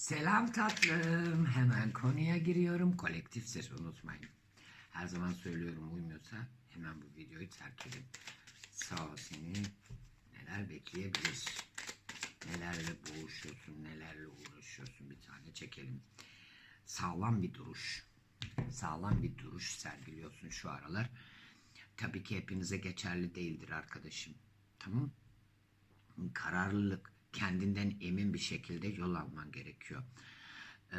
Selam tatlım. Hemen konuya giriyorum. Kolektif ses unutmayın. Her zaman söylüyorum uymuyorsa hemen bu videoyu terk edin. Sağ ol seni neler bekleyebilir. Nelerle boğuşuyorsun, nelerle uğraşıyorsun bir tane çekelim. Sağlam bir duruş. Sağlam bir duruş sergiliyorsun şu aralar. Tabii ki hepinize geçerli değildir arkadaşım. Tamam kararlılık, kendinden emin bir şekilde yol alman gerekiyor. Ee,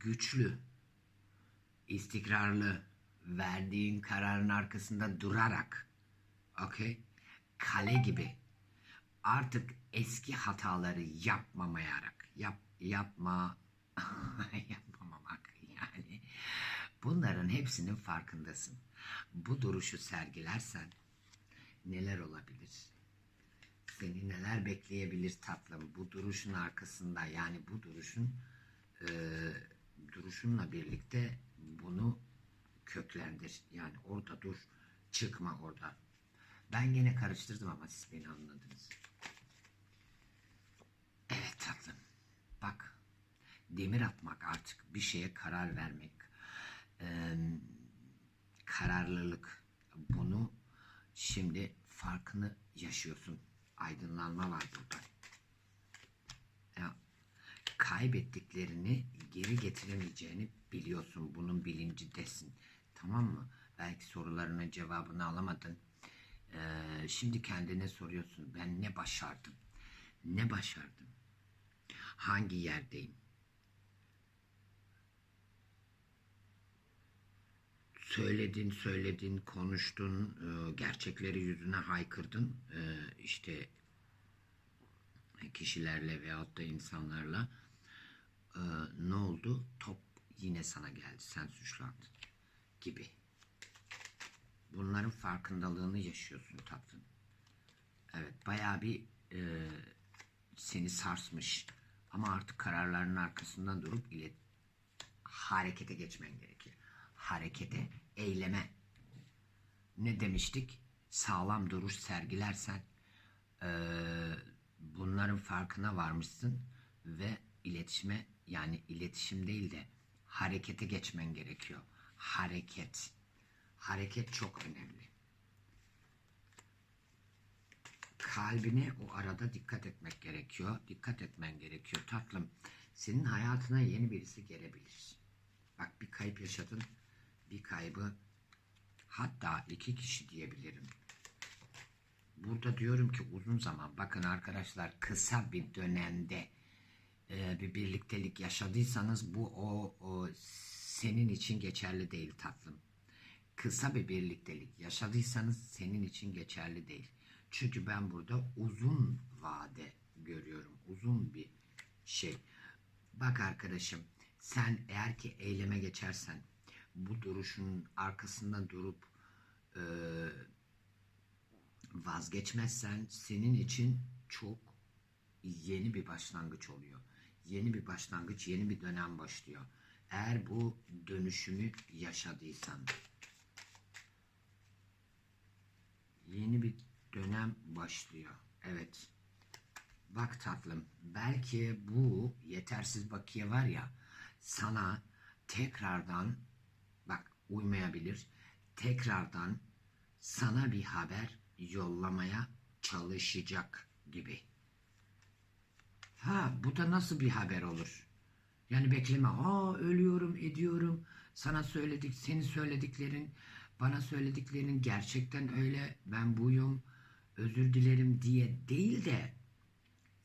güçlü, istikrarlı, verdiğin kararın arkasında durarak, okey, kale gibi artık eski hataları yapmamayarak, yap, yapma, yapmamamak yani bunların hepsinin farkındasın. Bu duruşu sergilersen neler olabilir? Seni neler bekleyebilir tatlım? Bu duruşun arkasında yani bu duruşun e, duruşunla birlikte bunu köklendir. Yani orada dur. Çıkma orada. Ben gene karıştırdım ama siz beni anladınız. Evet tatlım. Bak. Demir atmak artık bir şeye karar vermek. Eee kararlılık. Bunu şimdi farkını yaşıyorsun. Aydınlanma var burada. Ya, kaybettiklerini geri getiremeyeceğini biliyorsun. Bunun bilincindesin. Tamam mı? Belki sorularının cevabını alamadın. Ee, şimdi kendine soruyorsun. Ben ne başardım? Ne başardım? Hangi yerdeyim? Söyledin, söyledin, konuştun, e, gerçekleri yüzüne haykırdın. E, işte kişilerle veyahut da insanlarla e, ne oldu? Top yine sana geldi, sen suçlandın gibi. Bunların farkındalığını yaşıyorsun tatlım. Evet, bayağı bir e, seni sarsmış. Ama artık kararlarının arkasından durup ilet harekete geçmen gerekir. Harekete, eyleme. Ne demiştik? Sağlam duruş sergilersen eee, bunların farkına varmışsın ve iletişime yani iletişim değil de harekete geçmen gerekiyor. Hareket. Hareket çok önemli. kalbine o arada dikkat etmek gerekiyor. Dikkat etmen gerekiyor tatlım. Senin hayatına yeni birisi gelebilir. Bak bir kayıp yaşadın. Bir kaybı hatta iki kişi diyebilirim. Burada diyorum ki uzun zaman bakın arkadaşlar kısa bir dönemde e, bir birliktelik yaşadıysanız bu o, o senin için geçerli değil tatlım. Kısa bir birliktelik yaşadıysanız senin için geçerli değil. Çünkü ben burada uzun vade görüyorum. Uzun bir şey. Bak arkadaşım sen eğer ki eyleme geçersen bu duruşun arkasında durup e, vazgeçmezsen senin için çok yeni bir başlangıç oluyor. Yeni bir başlangıç, yeni bir dönem başlıyor. Eğer bu dönüşümü yaşadıysan yeni bir dönem başlıyor. Evet. Bak tatlım, belki bu yetersiz bakiye var ya sana tekrardan uymayabilir. Tekrardan sana bir haber yollamaya çalışacak gibi. Ha bu da nasıl bir haber olur? Yani bekleme. Aa ölüyorum, ediyorum. Sana söyledik, senin söylediklerin, bana söylediklerinin gerçekten öyle. Ben buyum. Özür dilerim diye değil de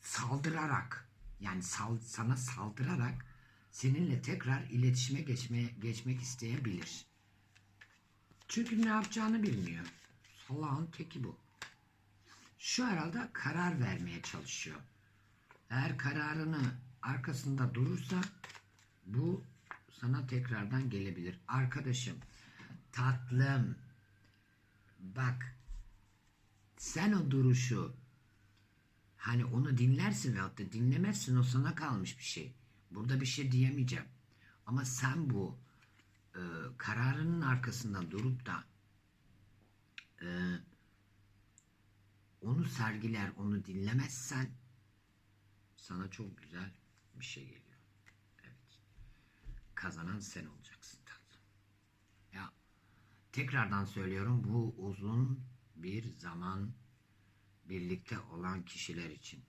saldırarak yani sal, sana saldırarak seninle tekrar iletişime geçmeye geçmek isteyebilir. Çünkü ne yapacağını bilmiyor. Salağın teki bu. Şu arada karar vermeye çalışıyor. Eğer kararını arkasında durursa bu sana tekrardan gelebilir. Arkadaşım, tatlım, bak sen o duruşu hani onu dinlersin veyahut da dinlemezsin o sana kalmış bir şey. Burada bir şey diyemeyeceğim. Ama sen bu e, kararının arkasında durup da e, onu sergiler, onu dinlemezsen sana çok güzel bir şey geliyor. Evet. Kazanan sen olacaksın tatlım. Ya tekrardan söylüyorum bu uzun bir zaman birlikte olan kişiler için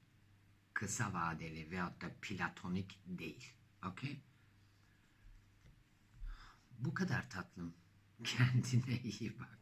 kısa vadeli veyahut da platonik değil. Okey? Bu kadar tatlım. Kendine iyi bak.